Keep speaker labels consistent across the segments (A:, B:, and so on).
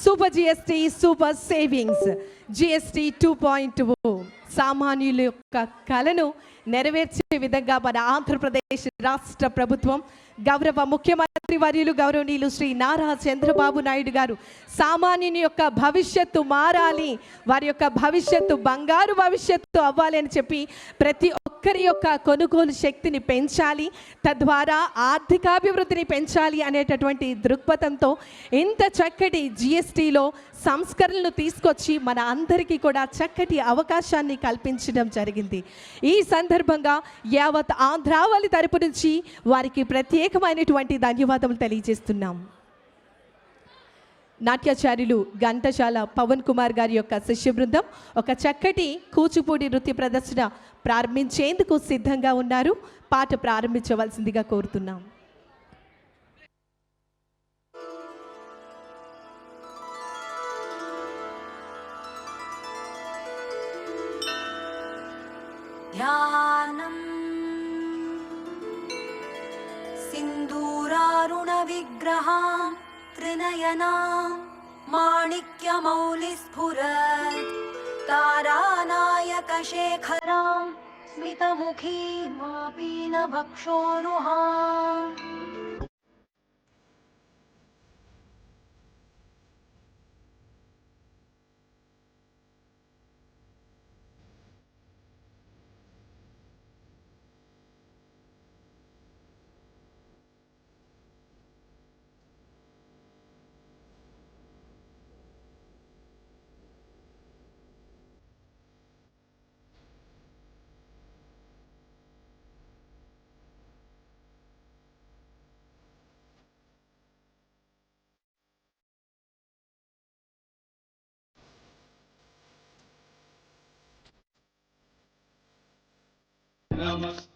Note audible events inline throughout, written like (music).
A: Super GST super savings GST two point సామాన్యుల యొక్క కలను నెరవేర్చే విధంగా మన ఆంధ్రప్రదేశ్ రాష్ట్ర ప్రభుత్వం గౌరవ ముఖ్యమంత్రి వర్యులు గౌరవనీయులు శ్రీ నారా చంద్రబాబు నాయుడు గారు సామాన్యుని యొక్క భవిష్యత్తు మారాలి వారి యొక్క భవిష్యత్తు బంగారు భవిష్యత్తు అవ్వాలి అని చెప్పి ప్రతి ఒక్క ఒక్కరి యొక్క కొనుగోలు శక్తిని పెంచాలి తద్వారా ఆర్థికాభివృద్ధిని పెంచాలి అనేటటువంటి దృక్పథంతో ఇంత చక్కటి జిఎస్టిలో సంస్కరణలు తీసుకొచ్చి మన అందరికీ కూడా చక్కటి అవకాశాన్ని కల్పించడం జరిగింది. ఈ సందర్భంగా యావత్ ఆంధ్రావళి తరపు నుంచి వారికి ప్రత్యేకమైనటువంటి ధన్యవాదములు తెలియజేస్తున్నాం. నాట్యాచార్యులు ఘంటశాల పవన్ కుమార్ గారి యొక్క శిష్య బృందం ఒక చక్కటి కూచిపూడి నృత్య ప్రదర్శన ప్రారంభించేందుకు సిద్ధంగా ఉన్నారు పాట ప్రారంభించవలసిందిగా కోరుతున్నాం
B: ध्यानम् सिन्दूरारुणविग्रहां त्रिनयनां माणिक्यमौलिस्फुरत् तारानायकशेखरां स्मितमुखी मापी न भक्षोरुहा nada más.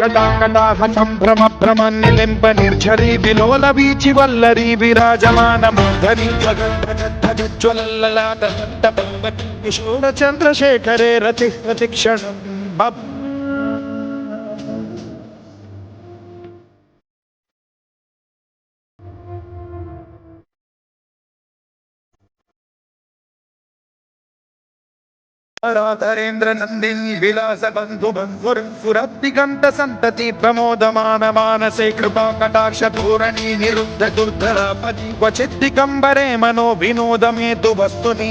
C: చటాకటాహ సంభ్రమ భ్రమ నిలింప నిర్ఝరీ విలోల వీచి వల్లరి విరాజమాన మూర్ధని చంద్రశేఖరే రతి రతిక్షణం బబ్ రాధరేంద్ర నందిని విలాస బంధు బంధుర్ సురద్దిగంత సంతతి ప్రమోదమాన మానసే కృపా కటాక్ష పూరణి నిరుద్ధ దుర్ధరాపది క్వచిద్దిగంబరే మనో వినోదమేతు వస్తుని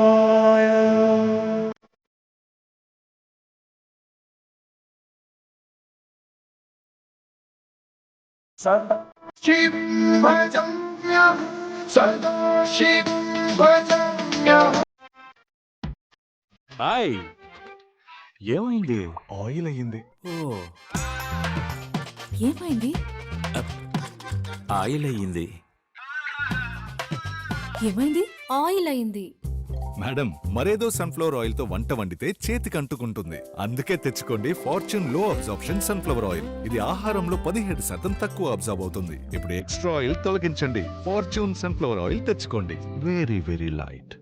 D: హాయ్ ఏమైంది?
E: ఆయిల్ అయ్యింది.
D: ఓ.
F: ఏమైంది?
D: ఆయిల్ అయ్యింది.
F: ఏమైంది? ఆయిల్ అయింది
E: మేడం మరేదో సన్ఫ్లవర్ ఆయిల్తో వంట వండితే చేతికి అంటుకుంటుంది. అందుకే తెచ్చుకోండి ఫార్చ్యూన్లో అబ్జార్ప్షన్ సన్ఫ్లవర్ ఆయిల్. ఇది ఆహారంలో పదిహేడు శాతం తక్కువ అబ్జార్బ్ అవుతుంది. ఇప్పుడు ఎక్స్ట్రా ఆయిల్ తొలగించండి. ఫార్చ్యూన్ సన్ఫ్లవర్ ఆయిల్ తెచ్చుకోండి. వెరీ వెరీ లైట్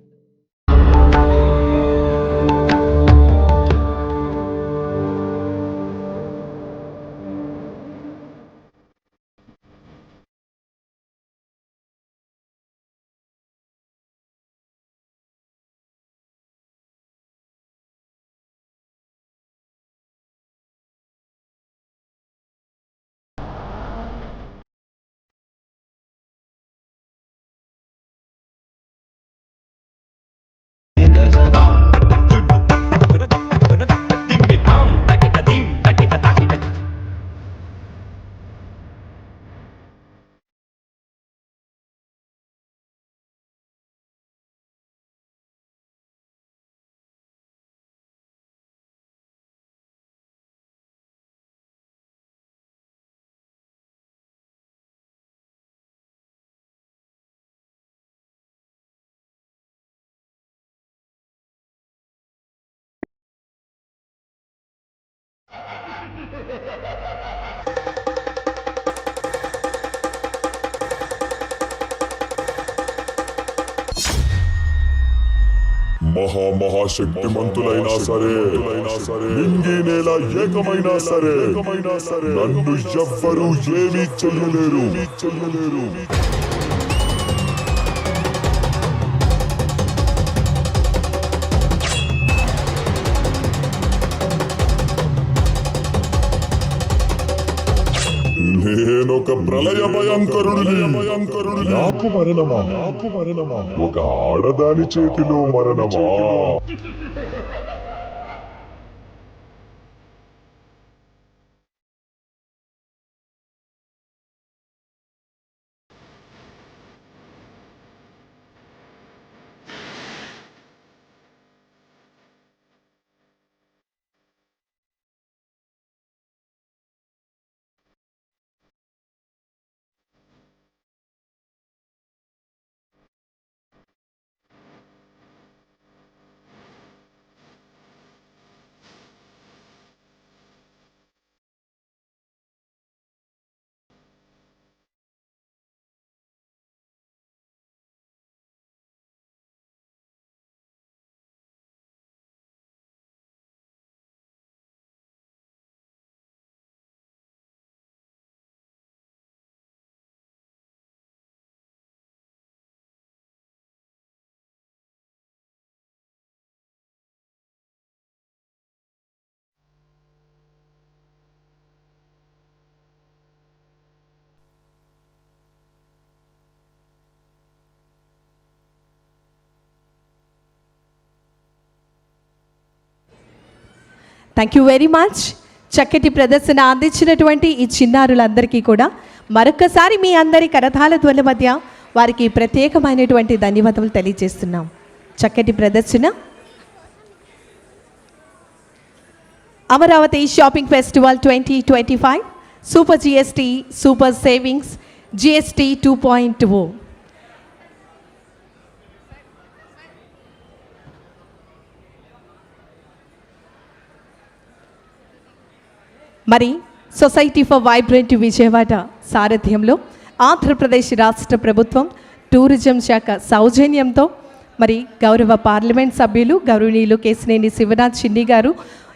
G: మహా మహాశక్తిమంతులైనా సరే నింగి ఏకమైనా సరే నన్ను ఎవ్వరూ ఏమీ చెయ్యలేరు చెయ్యలేరు. ప్రళయ భయంకరుడిని భయంకరుడు నాకు మరణమా? నాకు మరణమా? ఒక ఆడదాని చేతిలో మరణమా? (laughs)
A: థ్యాంక్ యూ వెరీ మచ్ చక్కటి ప్రదర్శన అందించినటువంటి ఈ చిన్నారులందరికీ కూడా మరొకసారి మీ అందరి కరతాల ధ్వల మధ్య వారికి ప్రత్యేకమైనటువంటి ధన్యవాదాలు తెలియజేస్తున్నాం. చక్కటి ప్రదర్శన. Amaravati shopping festival twenty twenty five super GST super savings GST two point O మరి సొసైటీ ఫర్ వైబ్రెంట్ విజయవాడ సారథ్యంలో ఆంధ్రప్రదేశ్ రాష్ట్ర ప్రభుత్వం టూరిజం శాఖ సౌజన్యంతో మరి గౌరవ పార్లమెంట్ సభ్యులు గౌరవనీయులు కేసినేని శివనాథ్ చిన్ని గారు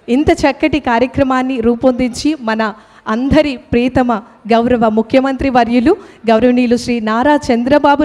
A: ఇంత చక్కటి కార్యక్రమాన్ని రూపొందించి మన అందరి ప్రీతమ గౌరవ ముఖ్యమంత్రి వర్యులు గౌరవనీయులు శ్రీ నారా చంద్రబాబు